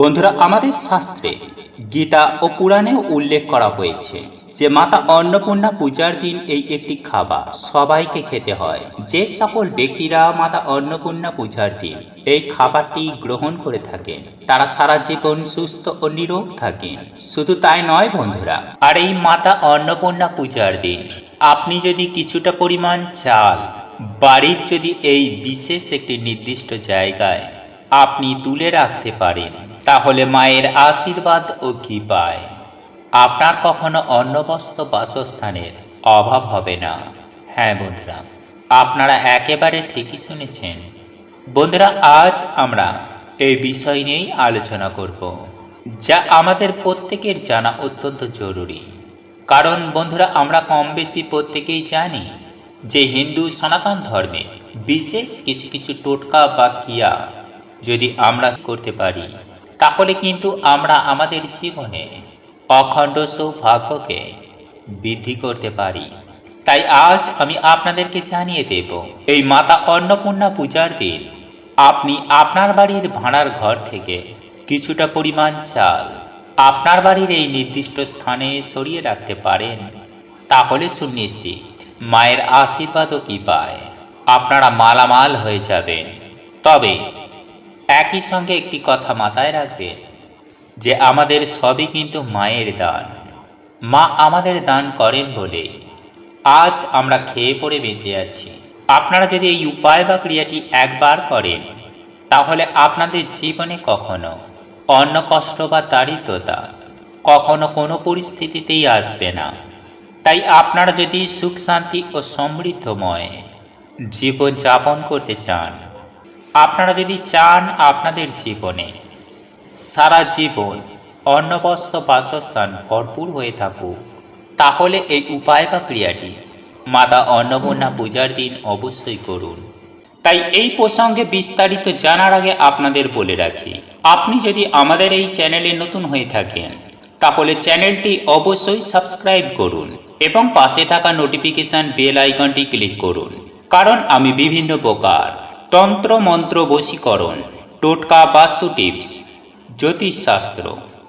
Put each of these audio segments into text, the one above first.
বন্ধুরা, আমাদের শাস্ত্রে গীতা ও পুরাণেও উল্লেখ করা হয়েছে যে মাতা অন্নপূর্ণা পূজার দিন এই একটি খাবার সবাইকে খেতে হয়। যে সকল ব্যক্তিরা মাতা অন্নপূর্ণা পূজার দিন এই খাবারটি গ্রহণ করে থাকেন, তারা সারা জীবন সুস্থ ও নিরোগ থাকেন। শুধু তাই নয় বন্ধুরা, আর এই মাতা অন্নপূর্ণা পূজার দিন আপনি যদি কিছুটা পরিমাণ চাল, বাড়ির যদি এই বিশেষ একটি নির্দিষ্ট জায়গায় আপনি তুলে রাখতে পারেন তাহলে মায়ের আশীর্বাদ ও কি পায় আপনার কখনো অন্নবস্ত্র বাসস্থানের অভাব হবে না। হ্যাঁ বন্ধুরা, আপনারা একেবারে ঠিকই শুনেছেন। বন্ধুরা, আজ আমরা এই বিষয় নিয়েই আলোচনা করব, যা আমাদের প্রত্যেকের জানা অত্যন্ত জরুরি। কারণ বন্ধুরা, আমরা কম বেশি প্রত্যেকেই জানি যে হিন্দু সনাতন ধর্মে বিশেষ কিছু কিছু টোটকা বা ক্রিয়া যদি আমরা করতে পারি তাহলে কিন্তু আমরা আমাদের জীবনে অখণ্ড সৌভাগ্যকে বৃদ্ধি করতে পারি। তাই আজ আমি আপনাদেরকে জানিয়ে দেব, এই মাতা অন্নপূর্ণা পূজার দিন আপনি আপনার বাড়ির ভাড়ার ঘর থেকে কিছুটা পরিমাণ চাল আপনার বাড়ির এই নির্দিষ্ট স্থানে সরিয়ে রাখতে পারেন, তাহলে সুনিশ্চিত মায়ের আশীর্বাদও কি পায়? আপনারা মালামাল হয়ে যাবেন। তবে একই সঙ্গে একটি কথা মাথায় রাখবেন যে আমাদের সবই কিন্তু মায়ের দান। মা আমাদের দান করেন বলে আজ আমরা খেয়ে পড়ে বেঁচে আছি। আপনারা যদি এই উপায় বা ক্রিয়াটি একবার করেন, তাহলে আপনাদের জীবনে কখনো অন্ন কষ্ট বা দারিদ্রতা কখনো কোনো পরিস্থিতিতেই আসবে না। তাই আপনারা যদি সুখ, শান্তি ও সমৃদ্ধময় জীবন যাপন করতে চান আপনারা যদি চান আপনাদের জীবনে সারা জীবন অন্নবস্ত্র বাসস্থান ভরপুর হয়ে থাকুক, তাহলে এই উপায় বা ক্রিয়াটি মাতা অন্নপূর্ণা পূজার দিন অবশ্যই করুন। তাই এই প্রসঙ্গে বিস্তারিত জানার আগে আপনাদের বলে রাখি, আপনি যদি আমাদের এই চ্যানেলে নতুন হয়ে থাকেন, তাহলে চ্যানেলটি অবশ্যই সাবস্ক্রাইব করুন এবং পাশে থাকা নোটিফিকেশন বেল আইকনটি ক্লিক করুন, কারণ আমি বিভিন্ন প্রকার তন্ত্র মন্ত্র বশীকরণ টোটকা বাস্তু টিপস, জ্যোতিষশাস্ত্র,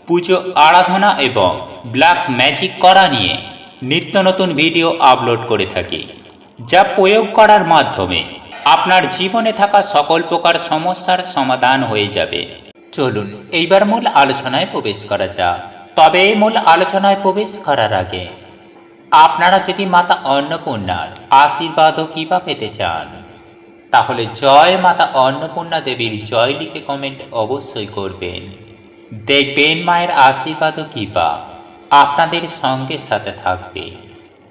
পুজো আরাধনা এবং ব্ল্যাক ম্যাজিক করা নিয়ে নিত্য নতুন ভিডিও আপলোড করে থাকি, যা প্রয়োগ করার মাধ্যমে আপনার জীবনে থাকা সকল প্রকার সমস্যার সমাধান হয়ে যাবে। চলুন, এইবার মূল আলোচনায় প্রবেশ করা যাক। তবে এই মূল আলোচনায় প্রবেশ করার আগে, আপনারা যদি মাতা অন্নপূর্ণার আশীর্বাদ ও কৃপা পেতে চান? তাহলে জয় মাতা অন্নপূর্ণা দেবীর জয় লিখে কমেন্ট অবশ্যই করবেন। দেখবেন মায়ের আশীর্বাদ ও কৃপা আপনাদের সঙ্গে সাথে থাকবে।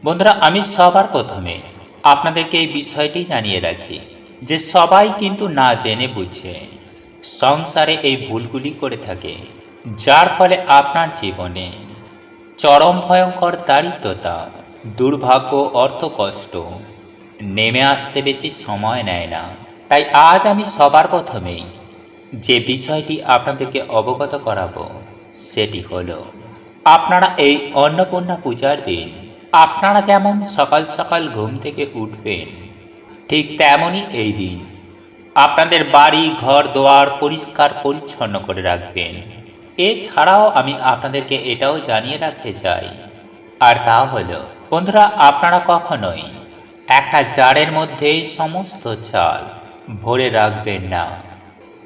বন্ধুরা, আমি সবার প্রথমে আপনাদেরকে এই বিষয়টি জানিয়ে রাখি যে সবাই কিন্তু না জেনে বুঝে সংসারে এই ভুলগুলি করে থাকে, যার ফলে আপনার জীবনে চরম ভয়ঙ্কর দারিদ্রতা, দুর্ভাগ্য, অর্থকষ্ট নেমে আসতে বেশি সময় নেয় না। তাই আজ আমি সবার প্রথমেই যে বিষয়টি আপনাদেরকে অবগত করাবো, সেটি হলো, আপনারা এই অন্নপূর্ণা পূজার দিন আপনারা যেমন সকাল সকাল ঘুম থেকে উঠবেন, ঠিক তেমনই এই দিন আপনাদের বাড়ি, ঘর, দোয়ার পরিষ্কার পরিচ্ছন্ন করে রাখবেন। এছাড়াও আমি আপনাদেরকে এটাও জানিয়ে রাখতে চাই, আর তা হলো, বন্ধুরা আপনারা কখনোই একটা জারের মধ্যে সমস্ত চাল ভরে রাখবেন না।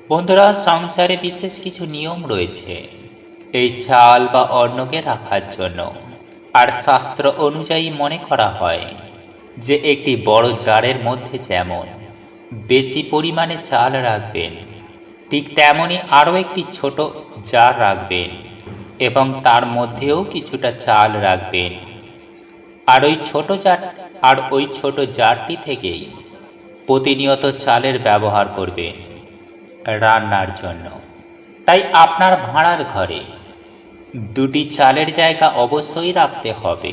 বন্ধুরা, সংসারে বিশেষ কিছু নিয়ম রয়েছে। এই চাল বা অন্নকে রাখার জন্য। আর শাস্ত্র অনুযায়ী মনে করা হয় যে, একটি বড় জারের মধ্যে যেমন বেশি পরিমাণে চাল রাখবেন, ঠিক তেমনই আরও একটি ছোট জার রাখবেন এবং তার মধ্যেও কিছুটা চাল রাখবেন। আর ওই ছোট জার আর ওই ছোট জারটি থেকেই প্রতিনিয়ত চালের ব্যবহার করবেন রান্নার জন্য। তাই আপনার ভাড়ার ঘরে দুটি চালের জায়গা অবশ্যই রাখতে হবে।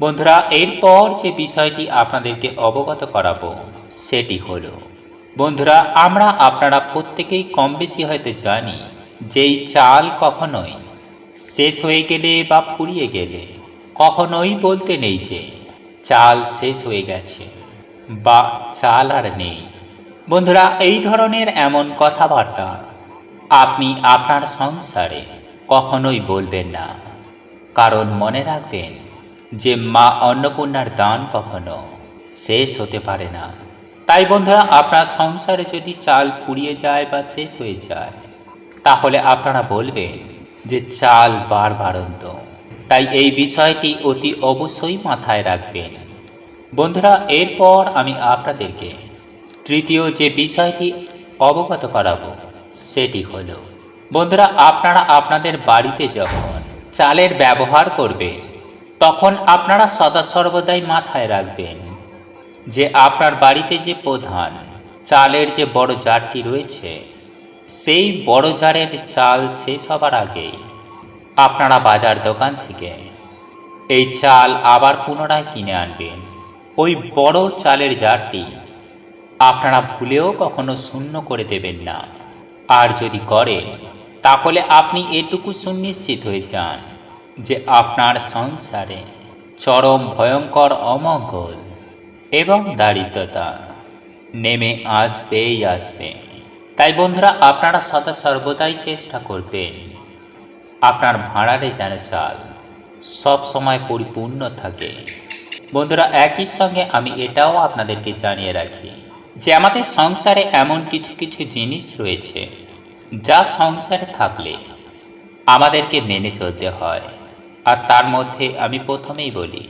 বন্ধুরা, এরপর যে বিষয়টি আপনাদেরকে অবগত করাবো, সেটি হলো, বন্ধুরা, আমরা আপনারা প্রত্যেকেই কম বেশি হয়তো জানি যে এই চাল কখনোই শেষ হয়ে গেলে বা ফুরিয়ে গেলে কখনোই বলতে নেই যে চাল শেষ হয়ে গেছে, বা চাল আর নেই। বন্ধুরা, এই ধরনের এমন কথাবার্তা আপনি আপনার সংসারে কখনোই বলবেন না। কারণ মনে রাখবেন যে মা অন্নপূর্ণার দান কখনো শেষ হতে পারে না। তাই বন্ধুরা, আপনার সংসারে যদি চাল ফুরিয়ে যায় বা শেষ হয়ে যায়, তাহলে আপনারা বলবেন যে চাল বার বারন্ত তাই এই বিষয়টি অতি অবশ্যই মাথায় রাখবেন। বন্ধুরা, এরপর আমি আপনাদেরকে তৃতীয় যে বিষয়টি অবগত করাবো, সেটি হল, বন্ধুরা, আপনারা আপনাদের বাড়িতে যখন চালের ব্যবহার করবেন, তখন আপনারা সদা সর্বদাই মাথায় রাখবেন যে আপনার বাড়িতে যে প্রধান চালের যে বড় জারটি রয়েছে, সেই বড় জারের চাল শেষ হবার আগেই আপনারা বাজার দোকান থেকে এই চাল আবার পুনরায় কিনে আনবেন। ওই বড় চালের জারটি আপনারা ভুলেও কখনো শূন্য করে দেবেন না। আর যদি করেন, তাহলে আপনি এটুকু সুনিশ্চিত হয়ে যান যে আপনার সংসারে চরম ভয়ঙ্কর অমঙ্গল এবং দারিদ্রতা নেমে আসবেই আসবে। তাই বন্ধুরা, আপনারা সদা সর্বদাই চেষ্টা করবেন আপনার ভাঁড়ারে যেন চাল সব সময় পরিপূর্ণ থাকে। বন্ধুরা, একই সঙ্গে আমি এটাও আপনাদেরকে জানিয়ে রাখি যে আমাদের সংসারে এমন কিছু কিছু জিনিস রয়েছে যা সংসারে থাকলে আমাদেরকে মেনে চলতে হয়। আর তার মধ্যে আমি প্রথমেই বলি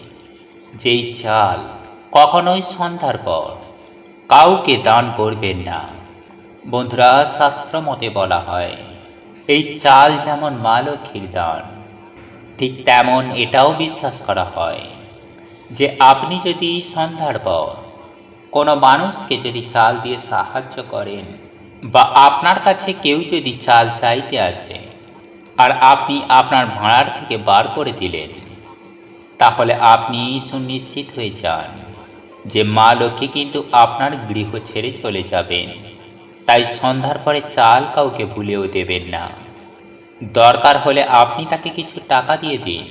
যেই চাল কখনোই সন্ধ্যার পর কাউকে দান করবেন না। বন্ধুরা, শাস্ত্র মতে বলা হয় এই চাল যেমন মা লক্ষ্মীর দান, ঠিক তেমন এটাও বিশ্বাস করা হয় যে আপনি যদি সন্ধ্যার পর কোনো মানুষকে যদি চাল দিয়ে সাহায্য করেন বা আপনার কাছে কেউ যদি চাল চাইতে আসে আর আপনি আপনার ভাঁড়ার থেকে বার করে দিলেন, তাহলে আপনি সুনিশ্চিত হয়ে যান যে মা লক্ষ্মী কিন্তু আপনার গৃহ ছেড়ে চলে যাবেন। তাই সন্ধ্যার পরে চাল কাউকে ভুলেও দেবেন না। দরকার হলে আপনি তাকে কিছু টাকা দিয়ে দিন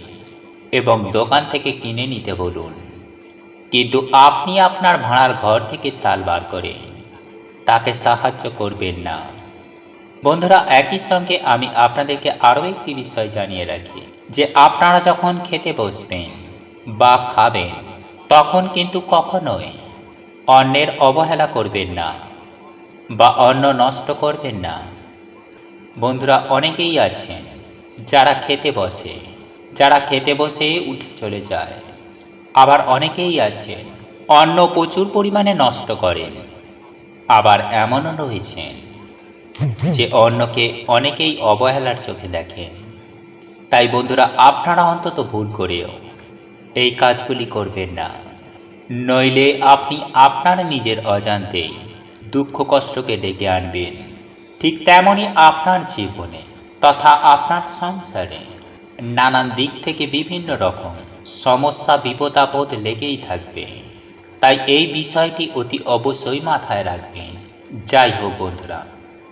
এবং দোকান থেকে কিনে নিতে বলুন। কিন্তু আপনি আপনার ভাড়ার ঘর থেকে চাল বার করে তাকে সাহায্য করবেন না। বন্ধুরা, একই সঙ্গে আমি আপনাদেরকে আরও একটি বিষয় জানিয়ে রাখি যে আপনারা যখন খেতে বসবেন বা খাবেন, তখন কিন্তু কখনোই অন্যের অবহেলা করবেন না। বা অন্ন নষ্ট করবেন না। বন্ধুরা, অনেকেই আছেন যারা খেতে বসে, যারা খেতে বসে উঠে চলে যায়। আবার অনেকেই আছেন অন্ন প্রচুর পরিমাণে নষ্ট করেন। আবার এমনও রয়েছেন যে অন্যকে অনেকেই অবহেলার চোখে দেখেন। তাই বন্ধুরা, আপনারা অন্তত ভুল করেও এই কাজগুলি করবেন না। নইলে আপনি আপনার নিজের অজান্তেই দুঃখ কষ্টকে ডেকে আনবেন। ঠিক তেমনই আপনার জীবনে তথা আপনার সংসারে নানান দিক থেকে বিভিন্ন রকম সমস্যা বিপদাপদ লেগেই থাকবে। তাই এই বিষয়টি অতি অবশ্যই মাথায় রাখবেন। যাই হোক বন্ধুরা,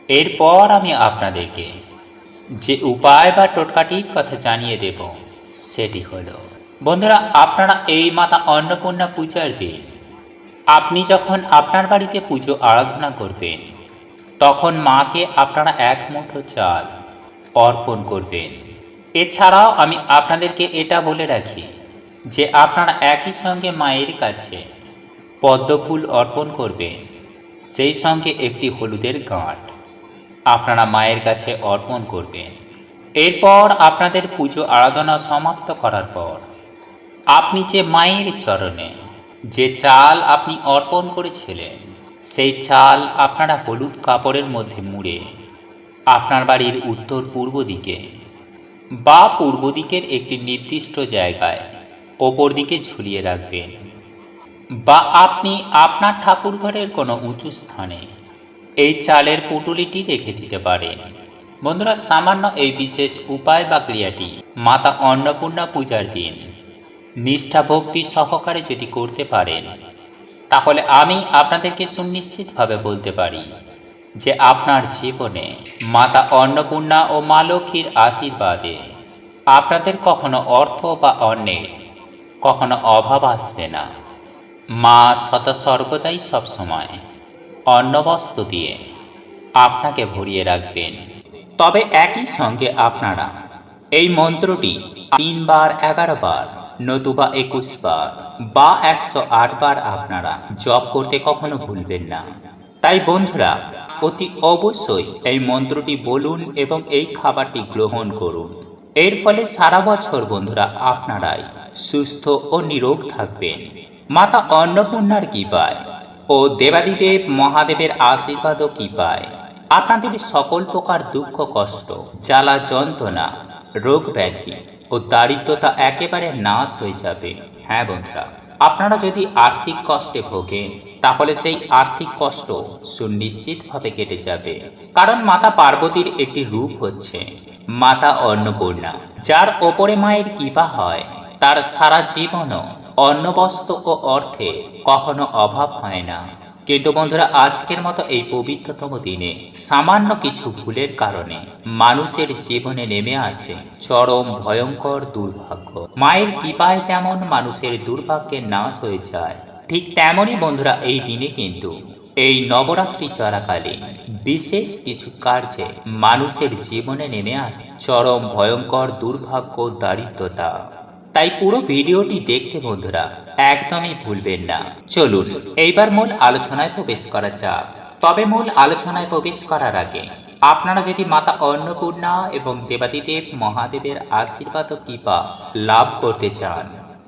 এরপর আমি আপনাদেরকে যে উপায় বা টোটকাটির কথা জানিয়ে দেব, সেটি হলো, বন্ধুরা, আপনারা এই মাতা অন্নপূর্ণা পূজার দিন আপনি যখন আপনার বাড়িতে পুজো আরাধনা করবেন, তখন মাকে আপনারা এক মুঠো চাল অর্পণ করবেন। এছাড়াও আমি আপনাদেরকে এটা বলে রাখি যে আপনারা একই সঙ্গে মায়ের কাছে পদ্মফুল অর্পণ করবেন, সেই সঙ্গে একটি হলুদের গাঁট আপনারা মায়ের কাছে অর্পণ করবেন। এরপর আপনাদের পুজো আরাধনা সমাপ্ত করার পর, আপনি যে মায়ের চরণে যে চাল আপনি অর্পণ করেছিলেন, সেই চাল আপনারা হলুদ কাপড়ের মধ্যে মুড়ে আপনার বাড়ির উত্তর পূর্ব দিকে বা পূর্ব দিকের একটি নির্দিষ্ট জায়গায় ওপর দিকে ঝুলিয়ে রাখবেন বা আপনি আপনার ঠাকুর ঘরের কোনো উঁচু স্থানে এই চালের পুটুলিটি রেখে দিতে পারেন। বন্ধুরা, সামান্য এই বিশেষ উপায় বা ক্রিয়াটি মাতা অন্নপূর্ণা পূজার দিন নিষ্ঠা ভক্তি সহকারে যদি করতে পারেন, তাহলে আমি আপনাদেরকে সুনিশ্চিতভাবে বলতে পারি যে আপনার জীবনে মাতা অন্নপূর্ণা ও মা লক্ষ্মীর আশীর্বাদে আপনাদের কখনো অর্থ বা অন্যের কখনো অভাব আসবে না। মা শত সর্বদাই সবসময় অন্নবস্ত্র দিয়ে আপনাকে ভরিয়ে রাখবেন। তবে একই সঙ্গে আপনারা এই মন্ত্রটি তিনবার, এগারো বার নতুবা একুশ বার বা একশো আট বার আপনারা জপ করতে কখনো ভুলবেন না। তাই বন্ধুরা, অতি অবশ্যই এই মন্ত্রটি বলুন এবং এই খাবারটি গ্রহণ করুন। এর ফলে সারা বছর বন্ধুরা আপনারাই সুস্থ ও নিরোগ থাকবেন। মাতা অন্নপূর্ণার কি পায় ও দেবাদিদেব মহাদেবের আশীর্বাদও কি পায় আপনাদের সকল প্রকার দুঃখ কষ্ট, জ্বালা যন্ত্রণা, রোগ ব্যাধি ও দারিদ্রতা একেবারে নাশ হয়ে যাবে। হ্যাঁ বন্ধুরা, আপনারা যদি আর্থিক কষ্টে ভোগেন, তাহলে সেই আর্থিক কষ্ট সুনিশ্চিতভাবে কেটে যাবে। কারণ মাতা পার্বতীর একটি রূপ হচ্ছে মাতা অন্নপূর্ণা, যার ওপরে মায়ের কৃপা হয়। তার সারা জীবনও অন্নবস্ত্র ও অর্থে কখনো অভাব হয় না। কিন্তু বন্ধুরা, আজকের মতো এই পবিত্রতম দিনে সামান্য কিছু ভুলের কারণে মানুষের জীবনে নেমে আসে চরম ভয়ঙ্কর দুর্ভাগ্য। মায়ের কৃপায় যেমন মানুষের দুর্ভাগ্যের নাশ হয়ে যায়, ঠিক তেমনই বন্ধুরা, এই দিনে কিন্তু এই নবরাত্রি চলাকালীন বিশেষ কিছু কার্যে মানুষের জীবনে নেমে আসে চরম ভয়ঙ্কর দুর্ভাগ্য দারিদ্রতা। তাই পুরো ভিডিওটি দেখতে বন্ধুরা, একদমই ভুলবেন না। চলুন, এইবার মূল আলোচনায় প্রবেশ করা যাক। তবে মূল আলোচনায় প্রবেশ করার আগে, আপনারা যদি মাতা অন্নপূর্ণা এবং দেবাদিদেব মহাদেবের আশীর্বাদ ও কৃপা লাভ করতে চান,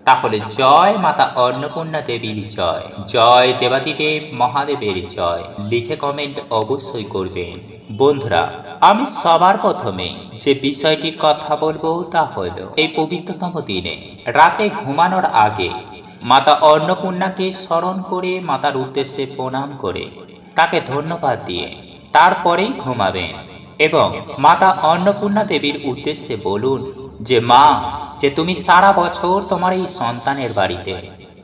তাহলে জয় মাতা অন্নপূর্ণা দেবীর জয় জয় দেবাদিদেব মহাদেবের জয়, লিখে কমেন্ট অবশ্যই করবেন। বন্ধুরা আমি সবার প্রথমে যে বিষয়টির কথা বলব তা হলো, এই পবিত্রতম দিনে রাতে ঘুমানোর আগে মাতা অন্নপূর্ণাকে স্মরণ করে মাতার উদ্দেশ্যে প্রণাম করে তাকে ধন্যবাদ দিয়ে তারপরেই ঘুমাবেন এবং মাতা অন্নপূর্ণা দেবীর উদ্দেশ্যে বলুন যে, মা, যে তুমি সারা বছর তোমার এই সন্তানের বাড়িতে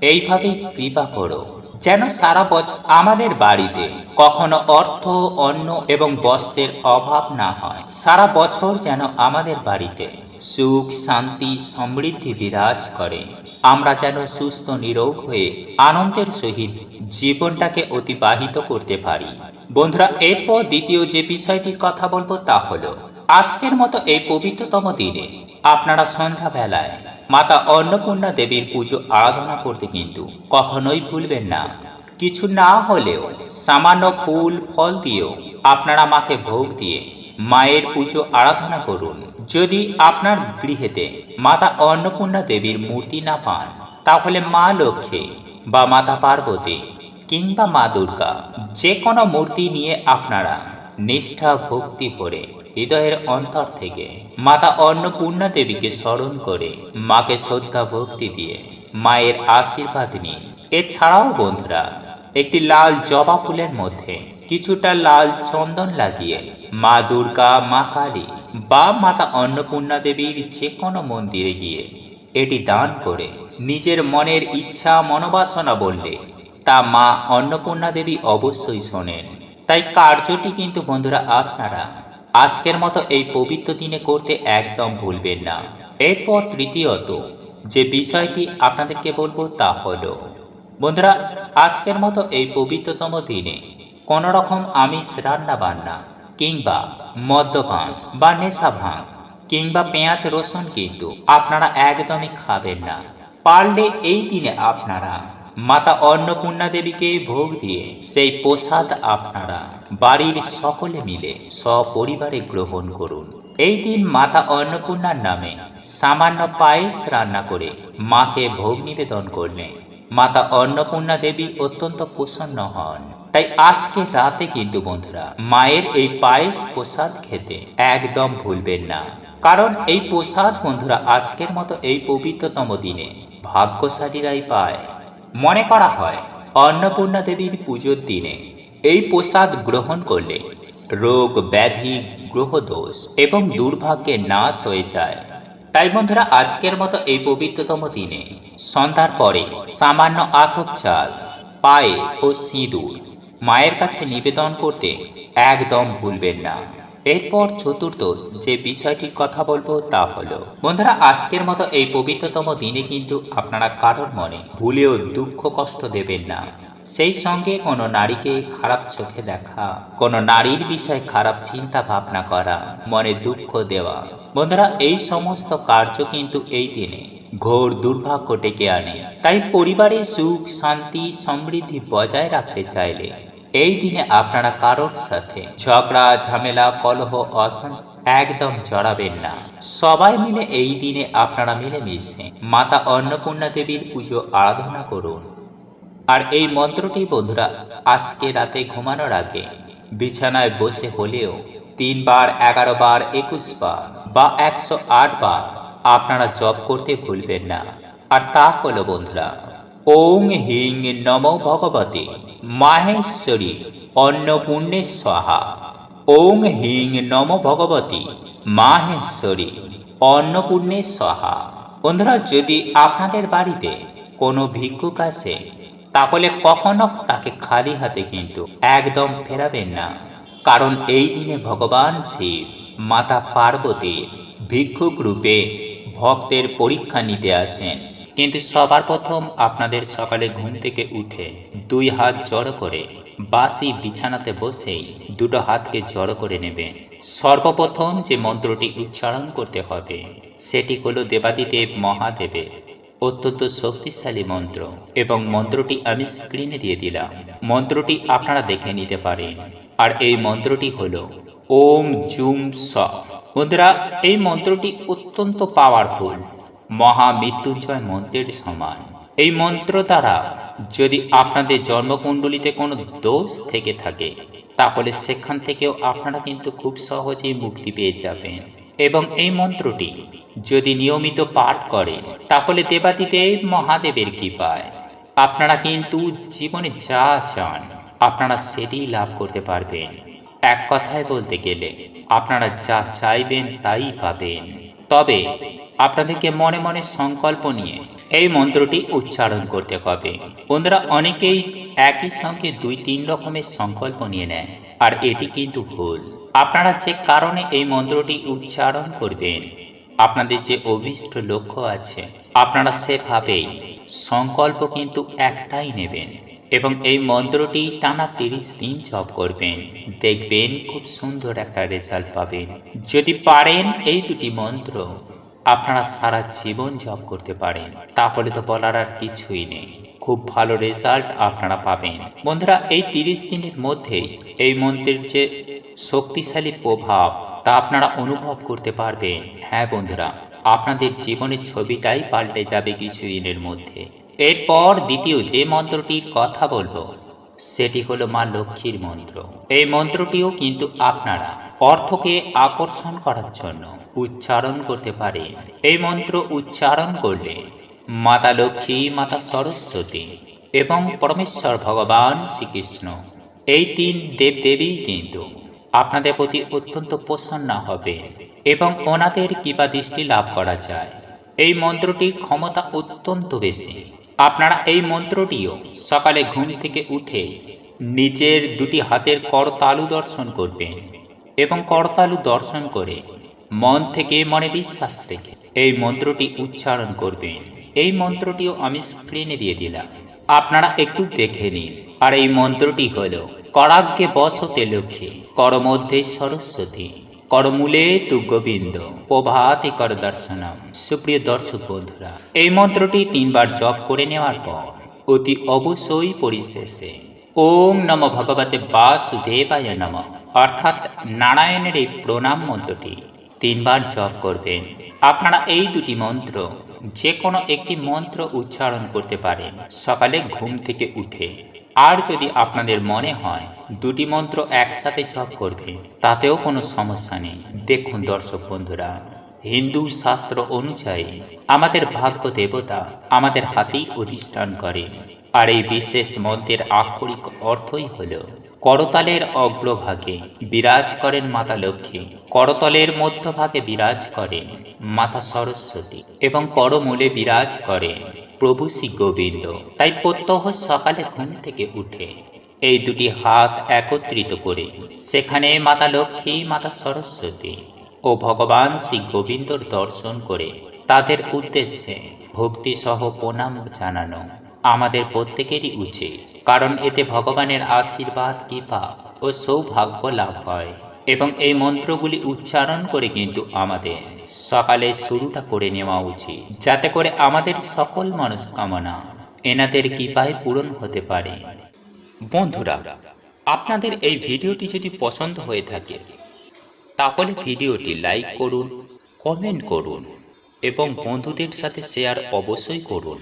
এইভাবেই কৃপা করো। যেন সারা বছর আমাদের বাড়িতে কখনো অর্থ, অন্ন এবং বস্ত্রের অভাব না হয়। সারা বছর যেন আমাদের বাড়িতে সুখ, শান্তি, সমৃদ্ধি বিরাজ করে। আমরা যেন সুস্থ, নিরোগ হয়ে আনন্দের সহিত জীবনটাকে অতিবাহিত করতে পারি। বন্ধুরা, এরপর দ্বিতীয় যে বিষয়টির কথা বলব তা হলো, আজকের মতো এই পবিত্রতম দিনে আপনারা সন্ধ্যাবেলায় মাতা অন্নপূর্ণা দেবীর পুজো আরাধনা করতে কিন্তু কখনোই ভুলবেন না। কিছু না হলেও সামান্য ফুল, ফল দিয়েও আপনারা মাকে ভোগ দিয়ে মায়ের পুজো আরাধনা করুন। যদি আপনার গৃহেতে মাতা অন্নপূর্ণা দেবীর মূর্তি না পান, তাহলে মা লক্ষ্মী বা মাতা পার্বতী কিংবা মা দুর্গা যে কোনো মূর্তি নিয়ে আপনারা নিষ্ঠা, ভক্তি ভরে হৃদয়ের অন্তর থেকে মাতা অন্নপূর্ণা দেবীকে স্মরণ করে মাকে শ্রদ্ধা ভক্তি দিয়ে মায়ের আশীর্বাদ নিয়ে। এছাড়াও বন্ধুরা, একটি লাল জবা ফুলের মধ্যে কিছুটা লাল চন্দন লাগিয়ে মা দুর্গা, মা কালী বা মাতা অন্নপূর্ণা দেবীর যে কোনো মন্দিরে গিয়ে এটি দান করে নিজের মনের ইচ্ছা মনোবাসনা বললে তা মা অন্নপূর্ণা দেবী অবশ্যই শোনেন। তাই কার্যটি কিন্তু বন্ধুরা আপনারা আজকের মতো এই পবিত্র দিনে করতে একদম ভুলবেন না। এরপর তৃতীয়ত, যে বিষয়টি আপনাদেরকে বলব তা হলো, বন্ধুরা, আজকের মতো এই পবিত্রতম দিনে কোনো রকম আমিষ রান্না বান্না কিংবা মদ্যপান বা নেশা ভাঙ কিংবা পেঁয়াজ রসুন কিন্তু আপনারা একদমই খাবেন না। পারলে এই দিনে আপনারা মাতা অন্নপূর্ণা দেবীকে ভোগ দিয়ে সেই প্রসাদ আপনারা বাড়ির সকলে মিলে সপরিবারে গ্রহণ করুন। এই দিন মাতা অন্নপূর্ণার নামে সামান্য পায়েস রান্না করে মাকে ভোগ নিবেদন করলে মাতা অন্নপূর্ণা দেবী অত্যন্ত প্রসন্ন হন। তাই আজকে রাতে কিন্তু বন্ধুরা মায়ের এই পায়েস প্রসাদ খেতে একদম ভুলবেন না। কারণ এই প্রসাদ বন্ধুরা আজকের মতো এই পবিত্রতম দিনে ভাগ্যশালীরাই পায়। মনে করা হয়, অন্নপূর্ণা দেবীর পুজোর দিনে এই প্রসাদ গ্রহণ করলে রোগ, ব্যাধি, গ্রহদোষ এবং দুর্ভাগ্যের নাশ হয়ে যায়। তাই বন্ধুরা, আজকের মতো এই পবিত্রতম দিনে সন্ধ্যার পরে সামান্য আতপ চাল, পায়েস ও সিঁদুর মায়ের কাছে নিবেদন করতে একদম ভুলবেন না। এরপর চতুর্থ যে বিষয়টির কথা বলব তা হলো, বন্ধুরা, আজকের মতো এই পবিত্রতম দিনে কিন্তু আপনারা কারোর মনে ভুলেও দুঃখ কষ্ট দেবেন না। সেই সঙ্গে কোনো নারীকে খারাপ চোখে দেখা, কোনো নারীর বিষয়ে খারাপ চিন্তা ভাবনা করা, মনে দুঃখ দেওয়া, বন্ধুরা, এই সমস্ত কার্য কিন্তু এই দিনে ঘোর দুর্ভাগ্য ডেকে আনে। তাই পরিবারে সুখ, শান্তি, সমৃদ্ধি বজায় রাখতে চাইলে এই দিনে আপনারা কারোর সাথে ঝগড়া, ঝামেলা, কলহ, অশান্তি একদম জড়াবেন না। সবাই মিলে এই দিনে আপনারা মিলেমিশে মাতা অন্নপূর্ণা দেবীর পুজো আরাধনা করুন। আর এই মন্ত্রটি বন্ধুরা আজকে রাতে ঘুমানোর আগে বিছানায় বসে হলেও তিনবার এগারো বার একুশ বার বা একশো আট বার আপনারা জপ করতে ভুলবেন না। আর তা হলো বন্ধুরা ওং হিং নম ভগবতী। মাহেশ্বরী অন্নপূর্ণে স্বাহা। ওং হিং নম ভগবতী। মাহেশ্বরী অন্নপূর্ণে স্বাহা। বন্ধুরা, যদি আপনাদের বাড়িতে কোনো ভিক্ষুক আসে, তাহলে কখনো তাকে খালি হাতে কিন্তু একদম ফেরাবেন না। কারণ এই দিনে ভগবান শিব, মাতা পার্বতীর ভিক্ষুক রূপে ভক্তের পরীক্ষা নিতে আসেন। কিন্তু সবার প্রথম আপনাদের সকালে ঘুম থেকে উঠে দুই হাত জড়ো করে বাসি বিছানাতে বসেই দুটো হাতকে জড়ো করে নেবেন। সর্বপ্রথম যে মন্ত্রটি উচ্চারণ করতে হবে, সেটি হলো দেবাদিদেব মহাদেবের অত্যন্ত শক্তিশালী মন্ত্র এবং মন্ত্রটি আমি স্ক্রিনে দিয়ে দিলাম। মন্ত্রটি আপনারা দেখে নিতে পারেন। আর এই মন্ত্রটি হল, ওম জুম স। বন্ধুরা, এই মন্ত্রটি অত্যন্ত পাওয়ারফুল মহামৃত্যুঞ্জয় মন্ত্রের সমান। এই মন্ত্র দ্বারা যদি আপনাদের জন্মকুণ্ডলিতে কোনো দোষ থেকে থাকে, তাহলে সেখান থেকেও আপনারা কিন্তু খুব সহজেই মুক্তি পেয়ে যাবেন। এবং এই মন্ত্রটি যদি নিয়মিত পাঠ করেন, তাহলে দেবাদিদেব মহাদেবের কৃপায়। আপনারা কিন্তু জীবনে যা চান, আপনারা সেটিই লাভ করতে পারবেন। এক কথায় বলতে গেলে, আপনারা যা চাইবেন তাই পাবেন। তবে আপনাদেরকে মনে মনে সংকল্প নিয়ে এই মন্ত্রটি উচ্চারণ করতে হবে। বন্ধুরা, অনেকেই একই সঙ্গে দুই তিন রকমের সংকল্প নিয়ে নেয়, আর এটি কিন্তু ভুল। আপনারা যে কারণে এই মন্ত্রটি উচ্চারণ করবেন, আপনাদের যে অভিষ্ট লক্ষ্য আছে, আপনারা সেভাবেই সংকল্প কিন্তু একটাই নেবেন এবং এই মন্ত্রটি টানা তিরিশ দিন জপ করবেন। দেখবেন খুব সুন্দর একটা রেজাল্ট পাবেন। যদি পারেন এই দুটি মন্ত্র আপনারা সারা জীবন জপ করতে পারেন। তাহলে তো বলার আর কিছুই নেই। খুব ভালো রেজাল্ট আপনারা পাবেন। বন্ধুরা, এই তিরিশ দিনের মধ্যেই এই মন্ত্রের যে শক্তিশালী প্রভাব, তা আপনারা অনুভব করতে পারবেন। হ্যাঁ বন্ধুরা, আপনাদের জীবনের ছবিটাই পাল্টে যাবে কিছু দিনের মধ্যে। এরপর দ্বিতীয় যে মন্ত্রটির কথা বলব, সেটি হলো মা লক্ষ্মীর মন্ত্র। এই মন্ত্রটিও কিন্তু আপনারা অর্থকে আকর্ষণ করার জন্য উচ্চারণ করতে পারে। এই মন্ত্র উচ্চারণ করলে মাতা লক্ষ্মী, মাতা সরস্বতী এবং পরমেশ্বর ভগবান শ্রীকৃষ্ণ, এই তিন দেবদেবী কিন্তু আপনাদের প্রতি অত্যন্ত প্রসন্ন হবে এবং ওনাদের কৃপা দৃষ্টি লাভ করা যায়। এই মন্ত্রটির ক্ষমতা অত্যন্ত বেশি। আপনারা এই মন্ত্রটিও সকালে ঘুম থেকে উঠে নিজের দুটি হাতের করতালু দর্শন করবেন এবং করতালু দর্শন করে মন থেকে মনে বিশ্বাস রেখে এই মন্ত্রটি উচ্চারণ করবেন। এই মন্ত্রটিও আমি স্ক্রিনে দিয়ে দিলাম। আপনারা একটু দেখে নিন। আর এই মন্ত্রটি হল করাগ্যে বসতে লক্ষ্মী করমধ্যে সরস্বতী করমূলে তু গোবিন্দ প্রভাতে কর দর্শনম সুপ্রিয় দর্শক বন্ধুরা, এই মন্ত্রটি তিনবার জপ করে নেওয়ার পর অতি অবশ্যই পরিশেষে ওম নম ভগবতে বাসুদেবায় নম। অর্থাৎ নারায়ণের এই প্রণাম মন্ত্রটি তিনবার জপ করবেন। আপনারা এই দুটি মন্ত্র যে কোনো একটি মন্ত্র উচ্চারণ করতে পারেন। সকালে ঘুম থেকে উঠে। আর যদি আপনাদের মনে হয় দুটি মন্ত্র একসাথে জপ করবে তাতেও কোনো সমস্যা নেই। দেখুন দর্শক বন্ধুরা, হিন্দু শাস্ত্র অনুযায়ী আমাদের ভাগ্য দেবতা আমাদের হাতেই অধিষ্ঠান করে আর এই বিশেষ মন্ত্রের আক্ষরিক অর্থই হল করতালের অগ্রভাগে বিরাজ করেন মাতা লক্ষ্মী। করতলের মধ্যভাগে বিরাজ করেন মাতা সরস্বতী এবং করমূলে বিরাজ করেন প্রভু শ্রী গোবিন্দ তাই প্রত্যহ সকালে ঘুম থেকে উঠে এই দুটি হাত একত্রিত করে সেখানে মাতা লক্ষ্মী, মাতা সরস্বতী ও ভগবান শ্রী গোবিন্দর দর্শন করে তাদের উদ্দেশ্যে ভক্তিসহ প্রণাম জানানো। আমাদের প্রত্যেকেরই উচিত, কারণ এতে ভগবানের আশীর্বাদ, কৃপা ও সৌভাগ্য লাভ হয় এবং এই মন্ত্রগুলি উচ্চারণ করে কিন্তু আমাদের সকালে শুরুটা করে নেওয়া উচিত, যাতে করে আমাদের সকল মনস্কামনা এনাদের কৃপায় পূরণ হতে পারে। বন্ধুরা, আপনাদের এই ভিডিওটি যদি পছন্দ হয়ে থাকে, তাহলে ভিডিওটি লাইক করুন, কমেন্ট করুন এবং বন্ধুদের সাথে শেয়ার অবশ্যই করুন।